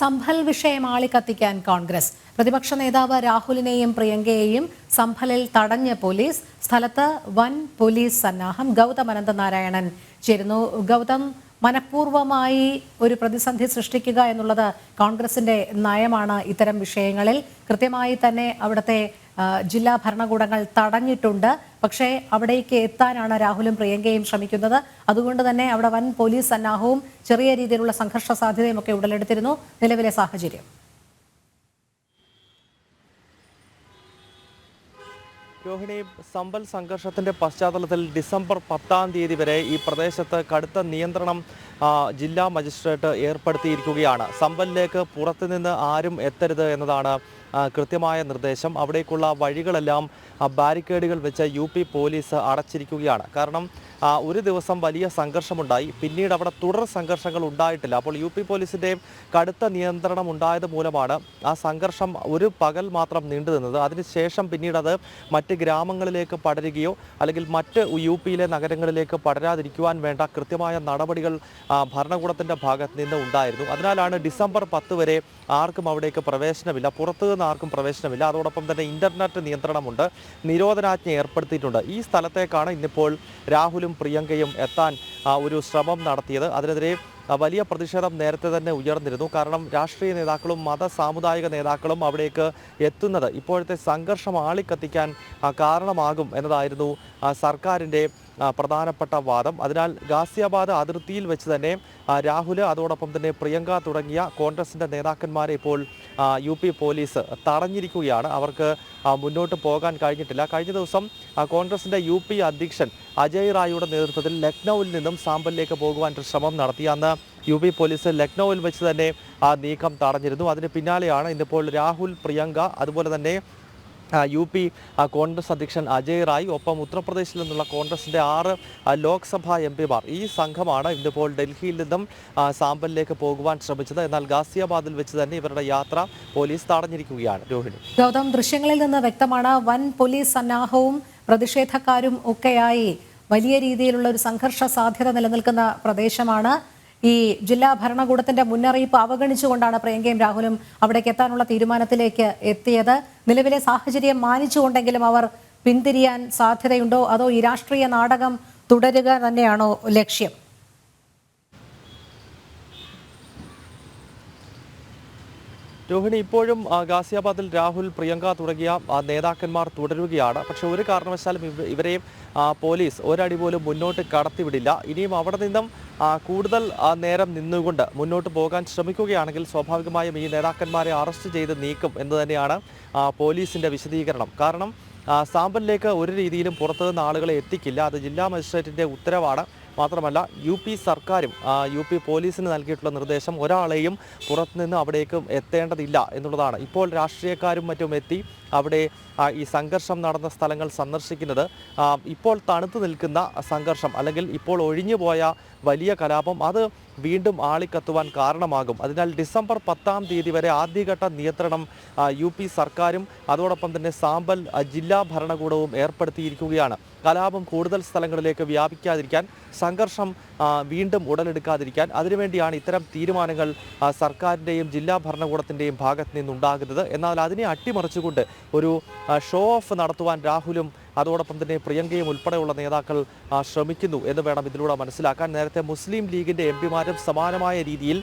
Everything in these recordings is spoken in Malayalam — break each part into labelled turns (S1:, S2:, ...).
S1: സംഭൽ വിഷയം ആളിക്കത്തിക്കാൻ കോൺഗ്രസ്. പ്രതിപക്ഷ നേതാവ് രാഹുലിനെയും പ്രിയങ്കയെയും സംഭലിൽ തടഞ്ഞ പോലീസ്. സ്ഥലത്ത് വൻ പോലീസ് സന്നാഹം. ഗൗതം അനന്തനാരായണൻ ചേരുന്നു. ഗൗതം മനഃപൂർവമായി ഒരു പ്രതിസന്ധി സൃഷ്ടിക്കുക എന്നുള്ളത് കോൺഗ്രസിന്റെ നയമാണ് ഇത്തരം വിഷയങ്ങളിൽ. കൃത്യമായി തന്നെ അവിടുത്തെ ജില്ലാ ഭരണകൂടങ്ങൾ തടഞ്ഞിട്ടുണ്ട്. പക്ഷേ അവിടേക്ക് എത്താനാണ് രാഹുലും പ്രിയങ്കയും ശ്രമിക്കുന്നത്. അതുകൊണ്ട് തന്നെ അവിടെ വൻ പോലീസ് സന്നാഹവും ചെറിയ രീതിയിലുള്ള സംഘർഷ സാധ്യതയും ഒക്കെ ഉടലെടുത്തിരുന്നു നിലവിലെ സാഹചര്യം.
S2: രോഹിണി സമ്പൽ സംഘർഷത്തിന്റെ പശ്ചാത്തലത്തിൽ ഡിസംബർ പത്താം തീയതി വരെ ഈ പ്രദേശത്ത് കടുത്ത നിയന്ത്രണം ജില്ലാ മജിസ്ട്രേറ്റ് ഏർപ്പെടുത്തിയിരിക്കുകയാണ്. സമ്പലിലേക്ക് പുറത്തുനിന്ന് ആരും എത്തരുത് എന്നതാണ് കൃത്യമായ നിർദ്ദേശം. അവിടേക്കുള്ള വഴികളെല്ലാം ബാരിക്കേഡുകൾ വെച്ച് യു പി പോലീസ് അടച്ചിരിക്കുകയാണ്. കാരണം ഒരു ദിവസം വലിയ സംഘർഷമുണ്ടായി. പിന്നീട് അവിടെ തുടർ സംഘർഷങ്ങൾ ഉണ്ടായിട്ടില്ല. അപ്പോൾ യു പി പോലീസിന്റെ കടുത്ത നിയന്ത്രണം ഉണ്ടായത് മൂലമാണ് ആ സംഘർഷം ഒരു പകൽ മാത്രം നീണ്ടു നിന്നത് അതിനുശേഷം പിന്നീട് അത് മറ്റ് ഗ്രാമങ്ങളിലേക്ക് പടരുകയോ അല്ലെങ്കിൽ മറ്റ് യു പിയിലെ നഗരങ്ങളിലേക്ക് പടരാതിരിക്കുവാൻ വേണ്ട കൃത്യമായ നടപടികൾ ഭരണകൂടത്തിന്റെ ഭാഗത്ത് നിന്ന് ഉണ്ടായിരുന്നു. അതിനാലാണ് ഡിസംബർ പത്ത് വരെ ആർക്കും അവിടേക്ക് പ്രവേശനമില്ല പുറത്തു നിന്ന് ആർക്കും പ്രവേശനമില്ല. അതോടൊപ്പം തന്നെ ഇന്റർനെറ്റ് നിയന്ത്രണമുണ്ട് നിരോധനാജ്ഞ ഏർപ്പെടുത്തിയിട്ടുണ്ട്. ഈ സ്ഥലത്തേക്കാണ് ഇന്നിപ്പോൾ രാഹുലും പ്രിയങ്കയും എത്താൻ ഒരു ശ്രമം നടത്തിയത്. അതിനെതിരെ വലിയ പ്രതിഷേധം നേരത്തെ തന്നെ ഉയർന്നിരുന്നു. കാരണം രാഷ്ട്രീയ നേതാക്കളും മത സാമുദായിക നേതാക്കളും അവിടേക്ക് എത്തുന്നത് ഇപ്പോഴത്തെ സംഘർഷം ആളിക്കത്തിക്കാൻ കാരണമാകും എന്നതായിരുന്നു സർക്കാരിന്റെ പ്രധാനപ്പെട്ട വാദം. അതിനാൽ ഗാസിയാബാദ് അതിർത്തിയിൽ വെച്ച് തന്നെ രാഹുൽ അതോടൊപ്പം തന്നെ പ്രിയങ്ക തുടങ്ങിയ കോൺഗ്രസിന്റെ നേതാക്കന്മാരെ ഇപ്പോൾ യു പി പോലീസ് തടഞ്ഞിരിക്കുകയാണ്. അവർക്ക് മുന്നോട്ട് പോകാൻ കഴിഞ്ഞിട്ടില്ല. കഴിഞ്ഞ ദിവസം കോൺഗ്രസിന്റെ യു പി അധ്യക്ഷൻ അജയ് റായിയുടെ നേതൃത്വത്തിൽ ലക്നൌവിൽ നിന്നും സാമ്പലിലേക്ക് പോകുവാൻ ശ്രമം നടത്തി. അന്ന് യു പി പോലീസ് ലക്നൌവിൽ വെച്ച് തന്നെ ആ നീക്കം തടഞ്ഞിരുന്നു. അതിന് പിന്നാലെയാണ് ഇന്നിപ്പോൾ രാഹുൽ പ്രിയങ്ക അതുപോലെ തന്നെ യു പി കോൺഗ്രസ് അധ്യക്ഷൻ അജയ് റായ് ഒപ്പം ഉത്തർപ്രദേശിൽ നിന്നുള്ള കോൺഗ്രസിന്റെ ആറ് ലോക്സഭാ എം പിമാർ. ഈ സംഘമാണ് ഇന്നിപ്പോൾ ഡൽഹിയിൽ നിന്നും സാമ്പലിലേക്ക് പോകുവാൻ ശ്രമിച്ചത്. എന്നാൽ ഗാസിയാബാദിൽ വെച്ച് തന്നെ ഇവരുടെ യാത്ര പോലീസ് തടഞ്ഞിരിക്കുകയാണ്. രോഹിണി.
S1: ഗൗതം ദൃശ്യങ്ങളിൽ നിന്ന് വ്യക്തമാണ് വൻ പോലീസ് സന്നാഹവും പ്രതിഷേധക്കാരും ഒക്കെയായി വലിയ രീതിയിലുള്ള ഒരു സംഘർഷ സാധ്യത നിലനിൽക്കുന്ന പ്രദേശമാണ്. ഈ ജില്ലാ ഭരണകൂടത്തിന്റെ മുന്നറിയിപ്പ് അവഗണിച്ചുകൊണ്ടാണ് പ്രിയങ്കയും രാഹുലും അവിടേക്ക് എത്താനുള്ള തീരുമാനത്തിലേക്ക് എത്തിയത്. നിലവിലെ സാഹചര്യം മാനിച്ചുകൊണ്ടെങ്കിലും അവർ പിന്തിരിയാൻ സാധ്യതയുണ്ടോ? അതോ ഈ രാഷ്ട്രീയ നാടകം തുടരുക തന്നെയാണോ ലക്ഷ്യം?
S2: രോഹിണി ഇപ്പോഴും ഗാസിയാബാദിൽ രാഹുൽ പ്രിയങ്ക തുടങ്ങിയ നേതാക്കന്മാർ തുടരുകയാണ്. പക്ഷേ ഒരു കാരണവശാലും ഇവ- ഇവരെയും പോലീസ് ഒരടി പോലും മുന്നോട്ട് കടത്തിവിടില്ല. ഇനിയും അവിടെ നിന്നും കൂടുതൽ നേരം നിന്നുകൊണ്ട് മുന്നോട്ട് പോകാൻ ശ്രമിക്കുകയാണെങ്കിൽ സ്വാഭാവികമായും ഈ നേതാക്കന്മാരെ അറസ്റ്റ് ചെയ്ത് നീക്കും എന്ന് തന്നെയാണ് പോലീസിന്റെ വിശദീകരണം. കാരണം സാമ്പലിലേക്ക് ഒരു രീതിയിലും പുറത്തുനിന്ന് ആളുകളെ എത്തിക്കില്ല. അത് ജില്ലാ മജിസ്ട്രേറ്റിന്റെ ഉത്തരവാണ്. മാത്രമല്ല യു പി സർക്കാരും യു പി പോലീസിന് നൽകിയിട്ടുള്ള നിർദ്ദേശം ഒരാളെയും പുറത്തുനിന്ന് അവിടേക്ക് എത്തേണ്ടതില്ല എന്നുള്ളതാണ്. ഇപ്പോൾ രാഷ്ട്രീയക്കാരും മറ്റും എത്തി അവിടെ ഈ സംഘർഷം നടന്ന സ്ഥലങ്ങൾ സന്ദർശിക്കുന്നത്. ഇപ്പോൾ തണുത്തു നിൽക്കുന്ന സംഘർഷം അല്ലെങ്കിൽ ഇപ്പോൾ ഒഴിഞ്ഞുപോയ വലിയ കലാപം അത് വീണ്ടും ആളിക്കത്തുവാൻ കാരണമാകും. അതിനാൽ ഡിസംബർ പത്താം തീയതി വരെ ആദ്യഘട്ട നിയന്ത്രണം യു പി സർക്കാരും അതോടൊപ്പം തന്നെ സാമ്പൽ ജില്ലാ ഭരണകൂടവും ഏർപ്പെടുത്തിയിരിക്കുകയാണ്. കലാപം കൂടുതൽ സ്ഥലങ്ങളിലേക്ക് വ്യാപിക്കാതിരിക്കാൻ സംഘർഷം വീണ്ടും ഉടലെടുക്കാതിരിക്കാൻ അതിനുവേണ്ടിയാണ് ഇത്തരം തീരുമാനങ്ങൾ സർക്കാരിന്റെയും ജില്ലാ ഭരണകൂടത്തിന്റെയും ഭാഗത്ത് നിന്നുണ്ടാകുന്നത്. എന്നാൽ അതിനെ അട്ടിമറിച്ചുകൊണ്ട് ഒരു ഷോ ഓഫ് നടത്തുവാൻ രാഹുലും അതോടൊപ്പം തന്നെ പ്രിയങ്കയും ഉൾപ്പെടെയുള്ള നേതാക്കൾ ശ്രമിക്കുന്നു എന്ന് വേണം ഇതിലൂടെ മനസ്സിലാക്കാൻ. നേരത്തെ മുസ്ലിം ലീഗിന്റെ എം പിമാരും സമാനമായ രീതിയിൽ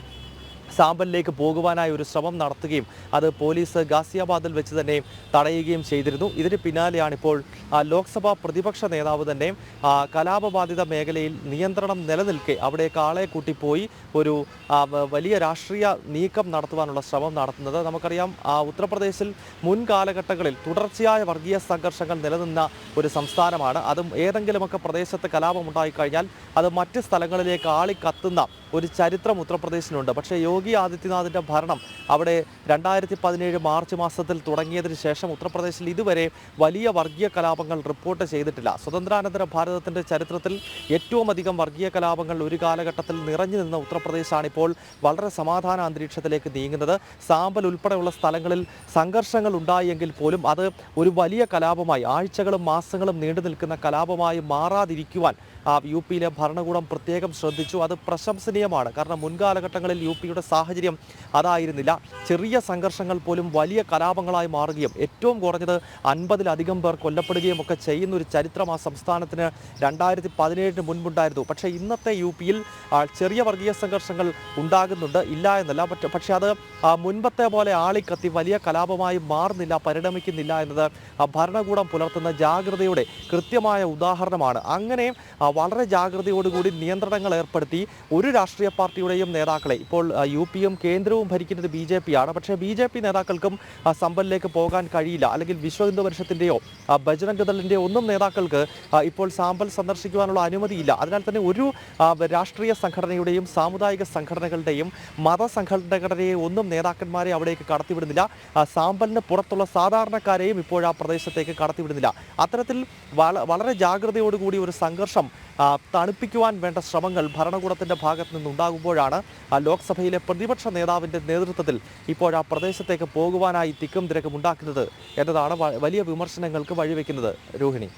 S2: സാമ്പലിലേക്ക് പോകുവാനായി ഒരു ശ്രമം നടത്തുകയും അത് പോലീസ് ഗാസിയാബാദിൽ വെച്ച് തന്നെ തടയുകയും ചെയ്തിരുന്നു. ഇതിന് പിന്നാലെയാണ് ഇപ്പോൾ ലോക്സഭാ പ്രതിപക്ഷ നേതാവ് തന്നെ കലാപബാധിത മേഖലയിൽ നിയന്ത്രണം നിലനിൽക്കെ അവിടെ ആളെ കൂട്ടിപ്പോയി ഒരു വലിയ രാഷ്ട്രീയ നീക്കം നടത്തുവാനുള്ള ശ്രമം നടത്തുന്നത്. നമുക്കറിയാം ഉത്തർപ്രദേശിൽ മുൻ കാലഘട്ടങ്ങളിൽ തുടർച്ചയായ വർഗീയ സംഘർഷങ്ങൾ നിലനിന്ന ഒരു സംസ്ഥാനമാണ്. അതും ഏതെങ്കിലുമൊക്കെ പ്രദേശത്ത് കലാപമുണ്ടായിക്കഴിഞ്ഞാൽ അത് മറ്റ് സ്ഥലങ്ങളിലേക്ക് ആളിക്കത്തുന്ന ഒരു ചരിത്രം ഉത്തർപ്രദേശിനുണ്ട് പക്ഷേ യോഗി ആദിത്യനാഥിന്റെ ഭരണം അവിടെ രണ്ടായിരത്തി പതിനേഴ് മാർച്ച് മാസത്തിൽ തുടങ്ങിയതിന് ശേഷം ഉത്തർപ്രദേശിൽ ഇതുവരെ വലിയ വർഗീയ കലാപങ്ങൾ റിപ്പോർട്ട് ചെയ്തിട്ടില്ല. സ്വതന്ത്രാനന്തര ഭാരതത്തിന്റെ ചരിത്രത്തിൽ ഏറ്റവും അധികം വർഗീയ കലാപങ്ങൾ ഒരു കാലഘട്ടത്തിൽ നിറഞ്ഞു നിന്ന ഉത്തർപ്രദേശാണ് ഇപ്പോൾ വളരെ സമാധാന അന്തരീക്ഷത്തിലേക്ക് നീങ്ങുന്നത്. സാമ്പൽ ഉൾപ്പെടെയുള്ള സ്ഥലങ്ങളിൽ സംഘർഷങ്ങൾ ഉണ്ടായെങ്കിൽ പോലും അത് ഒരു വലിയ കലാപമായി ആഴ്ചകളും മാസങ്ങളും നീണ്ടു നിൽക്കുന്ന കലാപമായി മാറാതിരിക്കുവാൻ യു പിയിലെ ഭരണകൂടം പ്രത്യേകം ശ്രദ്ധിച്ചു. അത് പ്രശംസനീയമാണ് കാരണം മുൻകാലഘട്ടങ്ങളിൽ യു പിയുടെ സാഹചര്യം അതായിരുന്നില്ല. ചെറിയ സംഘർഷങ്ങൾ പോലും വലിയ കലാപങ്ങളായി മാറുകയും ഏറ്റവും കുറഞ്ഞത് അൻപതിലധികം പേർ കൊല്ലപ്പെടുകയും ഒക്കെ ചെയ്യുന്ന ഒരു ചരിത്രം ആ സംസ്ഥാനത്തിന് രണ്ടായിരത്തി പതിനേഴിന് മുൻപുണ്ടായിരുന്നു. പക്ഷേ ഇന്നത്തെ യു പിയിൽ ചെറിയ വർഗീയ സംഘർഷങ്ങൾ ഉണ്ടാകുന്നുണ്ട്. ഇല്ല എന്നല്ല. പക്ഷെ അത് മുൻപത്തെ പോലെ ആളിക്കത്തി വലിയ കലാപമായി മാറുന്നില്ല പരിണമിക്കുന്നില്ല എന്നത് ഭരണകൂടം പുലർത്തുന്ന ജാഗ്രതയുടെ കൃത്യമായ ഉദാഹരണമാണ്. അങ്ങനെ വളരെ ജാഗ്രതയോടുകൂടി നിയന്ത്രണങ്ങൾ ഏർപ്പെടുത്തി ഒരു രാഷ്ട്രീയ പാർട്ടിയുടെയും നേതാക്കളെ. ഇപ്പോൾ യു പിയും കേന്ദ്രവും ഭരിക്കുന്നത് ബി ജെ പി ആണ് പക്ഷേ ബി ജെ പി നേതാക്കൾക്കും സമ്പലിലേക്ക് പോകാൻ കഴിയില്ല. അല്ലെങ്കിൽ വിശ്വ ഹിന്ദു പരിഷത്തിന്റെയോ ബജ്രംഗ് ദളിന്റെയോ ഒന്നും നേതാക്കൾക്ക് ഇപ്പോൾ സാമ്പൽ സന്ദർശിക്കുവാനുള്ള അനുമതിയില്ല. അതിനാൽ തന്നെ ഒരു രാഷ്ട്രീയ സംഘടനയുടെയും സാമുദായിക സംഘടനകളുടെയും മതസംഘടനകളുടെയും ഒന്നും നേതാക്കന്മാരെ അവിടേക്ക് കടത്തിവിടുന്നില്ല. സാമ്പലിന് പുറത്തുള്ള സാധാരണക്കാരെയും ഇപ്പോൾ ആ പ്രദേശത്തേക്ക് കടത്തിവിടുന്നില്ല. അത്തരത്തിൽ വള- വളരെ ജാഗ്രതയോടുകൂടി ഒരു സംഘർഷം തണുപ്പിക്കുവാൻ വേണ്ട ശ്രമങ്ങൾ ഭരണകൂടത്തിന്റെ ഭാഗത്ത് നിന്നുണ്ടാകുമ്പോഴാണ് ആ ലോക്സഭയിലെ പ്രതിപക്ഷ നേതാവിന്റെ നേതൃത്വത്തിൽ ഇപ്പോൾ ആ പ്രദേശത്തേക്ക് പോകുവാനായി തിക്കും തിരക്കും ഉണ്ടാക്കുന്നത് എന്നതാണ് വലിയ വിമർശനങ്ങൾക്ക് വഴിവെക്കുന്നത് രോഹിണി.